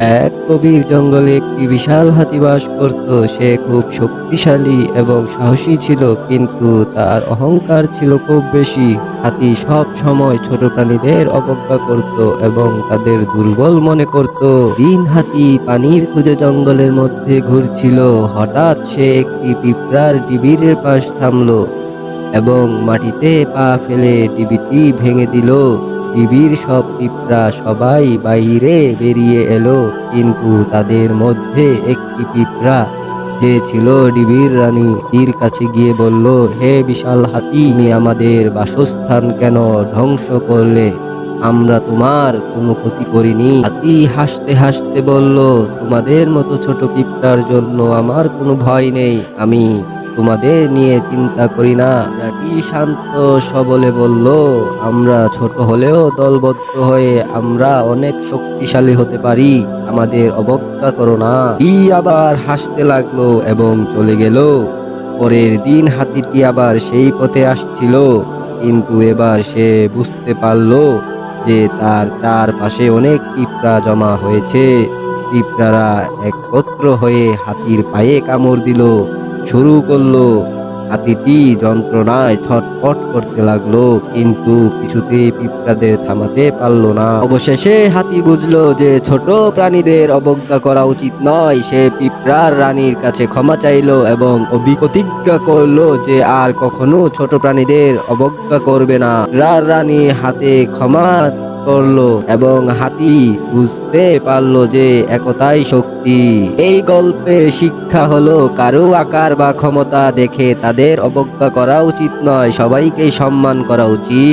এক গভীর জঙ্গলে একটি বিশাল হাতি বাস করত। সে খুব শক্তিশালী এবং সাহসী ছিল, কিন্তু তার অহংকার ছিল খুব বেশি। হাতি সব সময় ছোট প্রাণীদের অবজ্ঞা করত এবং তাদের দুর্বল মনে করত। দিন হাতি পানির খুঁজে জঙ্গলের মধ্যে ঘুরছিল। হঠাৎ সে একটি পিঁপড়ার ডিবিরের পাশ থামলো এবং মাটিতে পা ফেলে ডিবিটি ভেঙে দিল। ডিবির সব পিঁপড়া সবাই বাইরে বেরিয়ে এলো, কিন্তু তাদের মধ্যে একটি পিঁপড়া যে ছিল ডিবির রানী, তীর কাছে গিয়ে বলল, হে বিশাল হাতি, তুমি আমাদের বাসস্থান কেন ধ্বংস করলে? আমরা তোমার কোনো ক্ষতি করিনি। হাতি হাসতে হাসতে বলল, তোমাদের মতো ছোট পিঁপড়ার জন্য আমার কোনো ভয় নেই। আমি তোমাদের নিয়ে চিন্তা করি না। রাটি শান্ত সবলে বলল, আমরা ছোট হলেও দলবদ্ধ হয়ে আমরা অনেক শক্তিশালী হতে পারি। আমাদের অবজ্ঞা করো না। ই আবার হাসতে লাগল এবং চলে গেল। পরের দিন হাতিটি আবার সেই পথে আসছিল। কিন্তু এবার সে বুঝতে পারল যে তার চারপাশে অনেক পিঁপড়া জমা হয়েছে। পিঁপড়ারা একত্র হয়ে হাতির পায়ে কামড় দিল। শুরু করল। হাতিটি যন্ত্রণায় ছটফট করতে লাগল, কিন্তু কিছুতেই পিঁপড়াদের থামাতে পারল না। অবশেষে হাতি বুঝলো যে ছোট প্রাণীদের অবজ্ঞা করা উচিত নয়। সে পিঁপড়ার রানীর কাছে ক্ষমা চাইলো এবং অভি- প্রতিজ্ঞা করল যে আর কখনো ছোট প্রাণীদের অবজ্ঞা করবে না। রানী হাতে ক্ষমা করল এবং হাতি বুঝতে পারল যে একতাই শক্তি। এই গল্পের শিক্ষা হলো, কারও আকার বা ক্ষমতা দেখে তাদের অবজ্ঞা করা উচিত নয়, সবাইকে সম্মান করা উচিত।